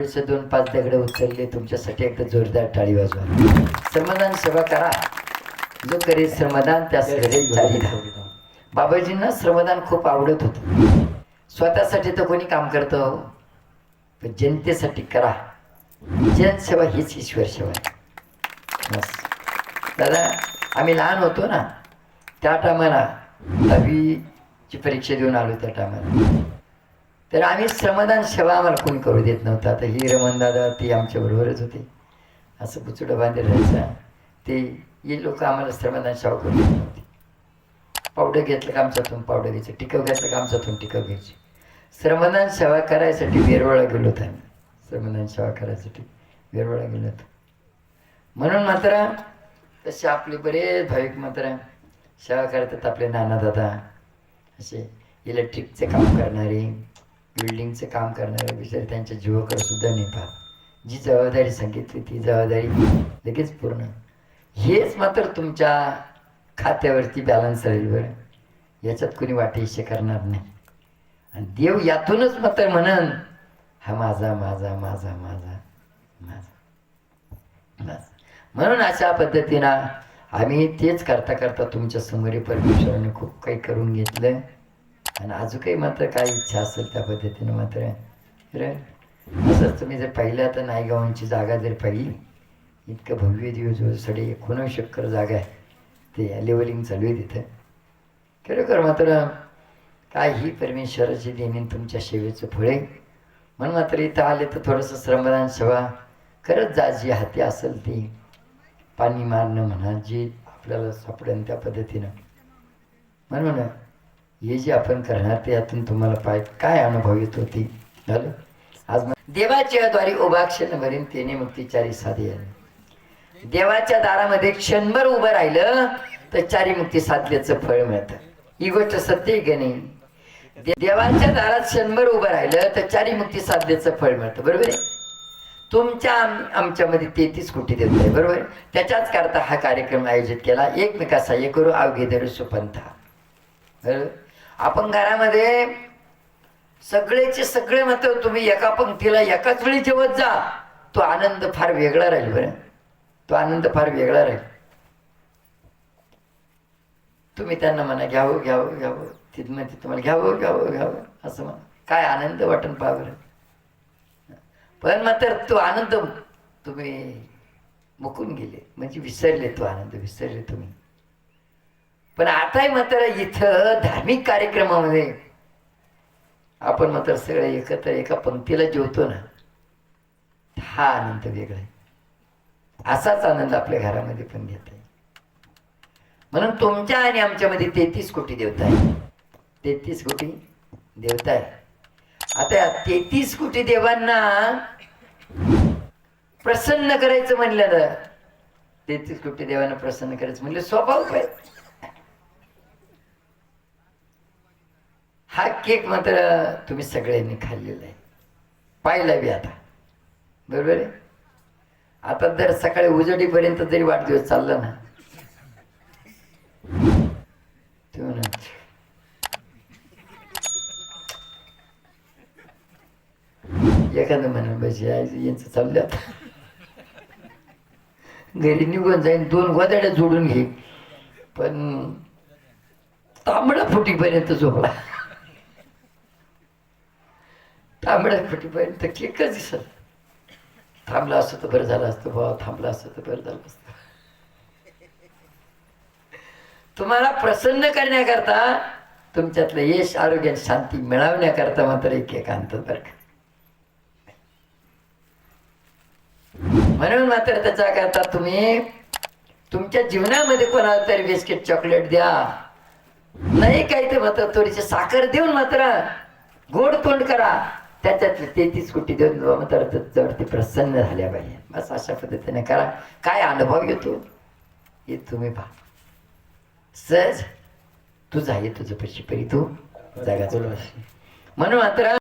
पुढचे दोन पाच दगड उचलले तुमच्यासाठी एकदा जोरदार टाळी वाजवा. श्रमदान सेवा करा. जो करे श्रमदान त्या बाबाजींना श्रमदान खूप आवडत होतं. स्वतःसाठी तर कोणी काम करतं हो, पण जनतेसाठी करा. जनसेवा हीच ईश्वर सेवा आहे. बस. दादा आम्ही लहान होतो ना त्या टायमाला दहावीची परीक्षा देऊन आलो त्या टायमाला. तर आम्ही श्रमदान सेवा आम्हाला कोणी करू देत नव्हतं. आता ही रमणदादा ती आमच्या बरोबरच होते. असं पुचुडं बांधलेलं राहायचं ते हे लोक आम्हाला श्रमदान सेवा करू देत नव्हती. पावडं घेतलं का आमच्यातून पावडं घ्यायचं टिकव घेतलं का आमच्यातून टिकव घ्यायची. श्रमदान सेवा करायसाठी वेरवळा गेलो होतो आम्ही. श्रमदान सेवा करायसाठी वेरवळा गेलो होतो. म्हणून मात्र तसे आपले बरेच भाविक मात्र सेवा करतात आपले नाना दादा असे इलेक्ट्रिकचे काम करणारे. बिल्डिंगचं काम करणारे बिचारे त्यांच्या जीवाकडे सुद्धा नेतात जी जबाबदारी सांगितली ती जबाबदारी लगेच पूर्ण. हेच मात्र तुमच्या खात्यावरती बॅलन्स राहील बरं. याच्यात कोणी वाटेशे करणार नाही. आणि देव यातूनच मात्र म्हणन हा माझा माझा माझा माझा माझा. माझा म्हणून अशा पद्धतीनं आम्ही तेच करता करता तुमच्यासमोर परमेश्वराने खूप काही करून घेतलं. आणि अजून काही मात्र काय इच्छा असेल त्या पद्धतीनं मात्र रे असंच तुम्ही जर पाहिलं तर नायगावांची जागा जर पाहिली इतकं भव्य दिवस सडे एकोणीस शक्कर जागा आहे. ते लेवलिंग चालू आहे तिथं. खरोखर मात्र काय ही परमेश्वराची देणे तुमच्या सेवेचं फळ आहे. म्हणून मात्र इथं आले तर थोडंसं श्रमदान सेवा खरंच जा जी हाती असेल ती. पाणी मारणं म्हणा जी आपल्याला सापडेल त्या पद्धतीनं. म्हणून हे जे आपण करणार ते यातून तुम्हाला पाय काय अनुभव येत होती? झालं? आज देवाच्या द्वारे उभा क्षण भरीन तेने मुक्तीचारी साधी आली. देवाच्या दारामध्ये क्षणभर उभं राहिलं तर चारी मुक्ती साधल्याचं फळ मिळतं. ही गोष्ट सत्य की नाही? देवाच्या दारात क्षणभर उभं राहिलं तर चारी मुक्ती साधल्याचं फळ मिळतं. बरोबर आहे? तुमच्या आमच्यामध्ये तेहतीस कोटी देत आहे बरोबर त्याच्याच करता हा कार्यक्रम आयोजित केला. एकमेका सहाय्य करू अवघे धरू सुपंथा. बरोबर? आपण घरामध्ये सगळेचे सगळे मत तुम्ही एका पंक्तीला एकाच वेळी जेवत जा. तो आनंद फार वेगळा राहील बरं. तो आनंद फार वेगळा राहील. तुम्ही त्यांना म्हणा घ्यावं घ्यावं घ्यावं. तिथं म्हणते तुम्हाला घ्यावं घ्यावं घ्यावं. असं म्हणा. काय आनंद वाटण पहा बरं. पण मात्र तो आनंद तुम्ही मुकून गेले. म्हणजे विसरले तो आनंद विसरले तुम्ही. पण आताही मात्र इथं धार्मिक कार्यक्रमामध्ये आपण मात्र सगळे एकत्र एका पंक्तीला जेवतो ना हा आनंद वेगळा आहे. असाच आनंद आपल्या घरामध्ये पण घेत आहे म्हणून तुमच्या आणि आमच्यामध्ये तेहतीस कोटी देवता आहे तेहतीस कोटी देवता आहे आता या तेहतीस कोटी देवांना प्रसन्न करायचं म्हणलं ना तेहतीस कोटी देवांना प्रसन्न करायचं म्हणलं स्वभाव काय हा केक मात्र तुम्ही सगळ्यांनी खाल्लेला आहे. पाहिला बी आता. बरोबर आहे? आता जर सकाळी उजडीपर्यंत जरी वाढदिवस चालला ना ते ना. एखादं म्हणा बस यांचं चाललं आता. घरी निघून जाईन दोन गोदाड्या जोडून घे पण तांबडा फुटीपर्यंत झोपला. तांबड्या फुटीपर्यंत केक दिसत थांबला असतं तर बरं झालं असतं बाबा थांबला असतं तर बरं झालं असतं. तुम्हाला प्रसन्न करण्याकरता तुमच्यातलं यश आरोग्य आणि शांती मिळवण्याकरता मात्र एक एक आणतात बरं का. म्हणून मात्र त्याच्याकरता तुम्ही तुमच्या जीवनामध्ये कोणाला तरी बिस्किट चॉकलेट द्या. नाही काही तर मात्र थोडीशी साखर देऊन मात्र गोड तोंड करा. त्याच्यात तेहतीस कोटी देऊन त्याच्यावरती प्रसन्न झाल्या पाहिजे. बस अशा पद्धतीने करा. काय अनुभव येतो हे तुम्ही पहा. सहज तुझा आहे तुझं पशी परी तू. जगाचं म्हणून मात्र